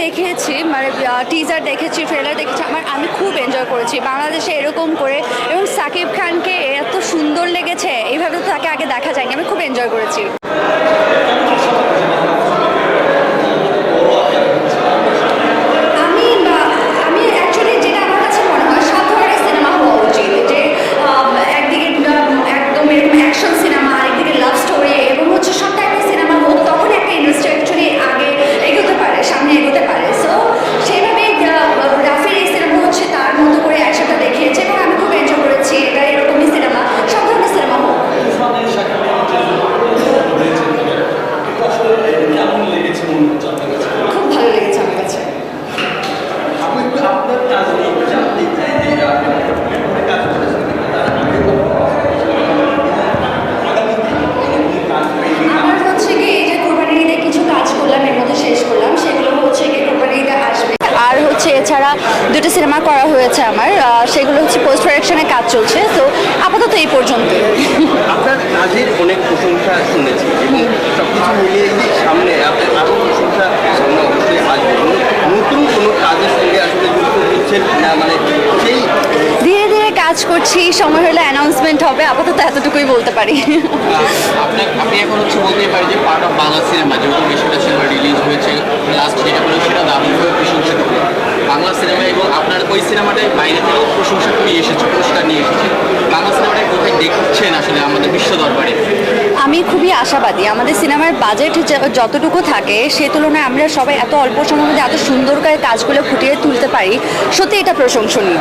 দেখেছি মানে টিজার দেখেছি ট্রেলার দেখেছি, আমার, আমি খুব এনজয় করেছি। বাংলাদেশে এরকম করে, এবং সাকিব খানকে এত সুন্দর লেগেছে, এইভাবে তো তাকে আগে দেখা যায়নি, আমি খুব এনজয় করেছি আমি বা- আমি অ্যাকচুয়ালি যেটা আমার কাছে মনে হয় সব ধরনের সিনেমা হওয়া উচিত যে আম, একদিকে উম, একদম এরকম অ্যাকশন সিনেমা একদিকে লাভ স্টোরি এবং হচ্ছে সব টাইপের সিনেমা হোক তখন একটা ইন্ডাস্ট্রি অ্যাকচুয়ালি আগে এগোতে পারে সামনে এগোতে পারে সো সেইভাবে রাফির এই সিনেমা হচ্ছে তার মতো করে একসাথে দেখিয়েছে এবং আমি খুব এনজয় করেছি এটা এরকমই সিনেমা সব ধরনের সিনেমা হোক কেমন লেগেছে মনে হচ্ছে আপনার কাছে খুব ভালো লেগেছে আমার কাছে আপনি একটু আপনার কাজ নিয়ে একটু জানতে চাই যে আপনি কোথায় কাজ করেছেন তার আগে আগামী দিনে কি কাজ পেন্ডিং আমার হচ্ছে কি এই যে কোরবানির ঈদে কিছু কাজ করলাম এর মধ্যে শেষ করলাম সেগুলো হচ্ছে কি কোরবানির ঈদে আসবে আর হচ্ছে এছাড়া দুটো সিনেমা করা হয়েছে আমার সেগুলো হচ্ছে পোস্ট প্রোডাকশনের কাজ চলছে তো আপাতত এই পর্যন্ত। আপনার কাজের অনেক প্রশংসা শুনেছি এবং সবকিছু মিলিয়ে সামনে আপনার আরও প্রশংসা সামনে অবশ্যই আসবে? নতুন কোনো কাজের সঙ্গে আসলে যুক্ত হচ্ছেন না মানে সেই ধীরে ধীরে কাজ করছি সময় হলে অ্যানাউন্সমেন্ট হবে আপাতত এতটুকুই বলতে পারি। আপনার আপনি এখন হচ্ছে বলতেই পারেন যে পার্ট অফ বাংলা সিনেমা যেহেতু বেশিটা সিনেমা রিলিজ হয়েছে লাস্ট যেটা বলে সেটা দারুণভাবে প্রশংসা করবে বাংলা সিনেমা আপনার ওই সিনেমাটাই বাইরে থেকেও প্রশংসা করে এসেছে পুরস্কার নিয়ে এসেছে। বাংলা সিনেমাটাই কোথায় দেখছেন আসলে আমাদের বিশ্ব দরবারে? আমি খুবই আশাবাদী। আমাদের সিনেমার বাজেট যতটুকু থাকে সে তুলনায় আমরা সবাই এত অল্প সময়ের মধ্যে এত সুন্দর করে কাজগুলো ফুটিয়ে তুলতে পারি সত্যি এটা প্রশংসনীয়।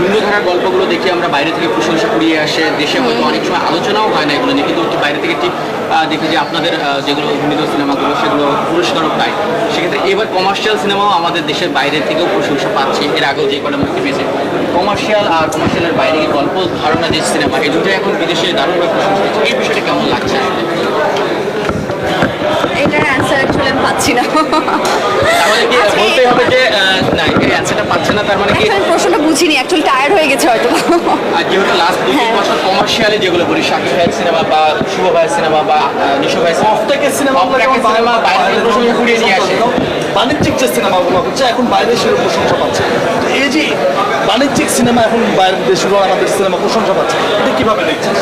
ভিন্ন ধারার গল্পগুলো দেখে আমরা বাইরে থেকে প্রশংসা কুড়িয়ে আসে দেশে হয়তো অনেক সময় আলোচনাও হয় না এগুলো নিয়ে কিন্তু একটু বাইরে থেকে ঠিক আহ, দেখি যে আপনাদের যেগুলো অভিনীত সিনেমাগুলো, সেগুলো পুরস্কারও পায়। সেক্ষেত্রে এবার কমার্শিয়াল সিনেমাও আমাদের দেশের বাইরে থেকেও প্রশংসা পাচ্ছে। এর আগেও যে কটা মুক্তি পেয়েছে। কমার্শিয়াল আর কমার্শিয়ালের বাইরে গিয়ে গল্প, ধারণা যে সিনেমা এই দুটো এখন বিদেশে দারুণভাবে প্রশংসা এই বিষয়টা কেমন লাগছে? আসলে এটার অ্যান্সার আমি পাচ্ছি না। তাহলে কি বলতে হবে যে না এই অ্যান্সারটা পাচ্ছে না তার মানে কি? Actually প্রশ্নটা বুঝিনি অ্যাকচুয়ালি টায়ার্ড হয়ে গেছে হয়তো। আর যেহেতু লাস্ট দু তিন হ্যাঁ। বছর কমার্শিয়ালে যেগুলো বলি শাকিব ভাইয়ের সিনেমা বা শুভ ভাইয়ের সিনেমা বা নিশো ভাইয়ের সিনেমা প্রত্যেকের সিনেমা Off track সিনেমা বাইরে থেকে প্রশংসা কুড়িয়ে নিয়ে আসে। বাণিজ্যিক যে সিনেমাগুলো হচ্ছে এখন বাইরে প্রশংসা পাচ্ছে। এই যে বাণিজ্যিক সিনেমা এখন বাইরের দেশগুলো আমাদের সিনেমা প্রশংসা পাচ্ছে এটা কীভাবে দেখছেন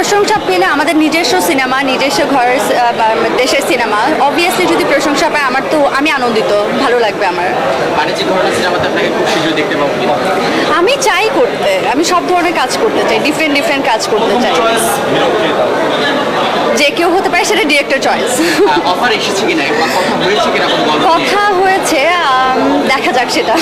প্রশংসা পেলে আমাদের নিজস্ব সিনেমা নিজস্ব ঘরের দেশের সিনেমা অবভিয়াসলি যদি প্রশংসা পায় আমার তো আমি আনন্দিত ভালো লাগবে আমার। বাণিজ্যিক ধরনের সিনেমাতে আপনাকে খুব শীঘ্রই দেখতে পাবো আমি চাই করতে আমি সব ধরনের কাজ করতে চাই ডিফারেন্ট ডিফারেন্ট কাজ করতে চাই। যে কেউ হতে পারে সেটা ডিরেক্টর চয়েস অফার এসেছে কিনা? কথা হয়েছে কিনা কোনো গল্প নিয়ে? কথা হয়েছে দেখা যাক সেটা।